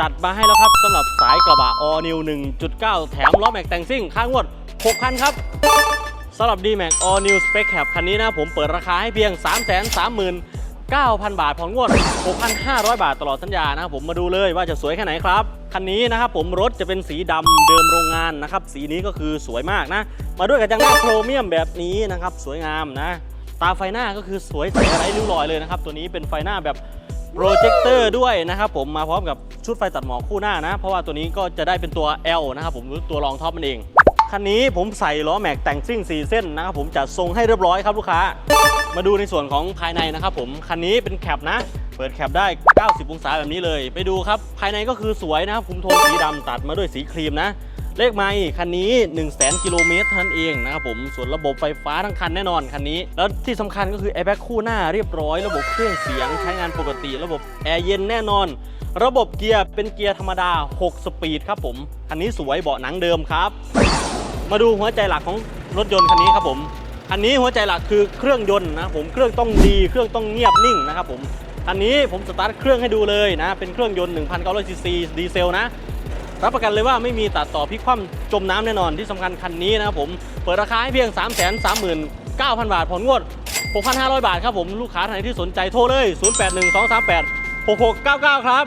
จัดมาให้แล้วครับสำหรับสายกระบะ All New 1.9 แถมล้อแม็กแต่งซิ่งค่างวด6,000ครับสำหรับ D-Max All New Spec Cab คันนี้นะผมเปิดราคาให้เพียง 339,000 บาทผ่อนงวด 6,500 บาทตลอดสัญญานะครับผมมาดูเลยว่าจะสวยแค่ไหนครับ คันนี้นะครับผมรถจะเป็นสีดำเดิมโรงงานนะครับ สีนี้ก็คือสวยมากนะ มาด้วยกับจังหน้าโครเมียมแบบนี้นะครับ สวยงามนะ ตาไฟหน้าก็คือสวยใสไร้ริ้วรอยเลยนะครับ ตัวนี้เป็นไฟหน้าแบบ โปรเจคเตอร์ด้วยนะครับผมมาพร้อมกับชุดไฟตัดหมอกคู่หน้านะ เพราะว่าตัวนี้ก็จะได้เป็นตัว L นะครับผมหรือตัวรองท็อปมันเอง คันนี้ผมใส่ล้อแม็กแต่งซิ่ง 4 เส้นนะครับผมจัดทรงให้เรียบร้อยครับลูกค้า มาดูในส่วนของภายในนะครับผม คันนี้เป็นแคปนะ เปิดแคปได้ 90 องศาแบบนี้เลย ไปดูครับ ภายในก็คือสวยนะครับคุมโทนสีดำตัดมาด้วยสีครีมนะ เลขไมล์คันนี้ 1 0 0 0 0แกิโลเมตรเท่านั้นเองนะครับผม ส่วนระบบไฟฟ้าทั้งคันแน่นอนคันนี้ แล้วที่สำคัญก็คือแอร์แบ็กคู่หน้าเรียบร้อย ระบบเครื่องเสียงใช้งานปกติ ระบบแอร์เย็นแน่นอน ระบบเกียร์เป็นเกียร์ธรรมดา 6 สปีดครับผม คันนี้สวยเบาะหนังเดิมครับ มาดูหัวใจหลักของรถยนต์คันนี้ครับผมอันนี้หัวใจหลักคือเครื่องยนต์นะผมเครื่องต้องดีเครื่องต้องเงียบนิ่งนะครับผมอันนี้ผมสตาร์ทเครื่องให้ดูเลยนะ เป็นเครื่องยนต์1,900ซีซีดีเซลนะ รับประกันเลยว่าไม่มีตัดต่อพลิกคว่ำจมน้ำแน่นอนที่สำคัญคันนี้นะครับผมเปิดราคาให้เพียง 3 3 9 0 0 0 บาทผ่อนงวด 6,500 บาทครับผมลูกค้าท่านไหนที่สนใจโทรเลย 081238 6699 ครับ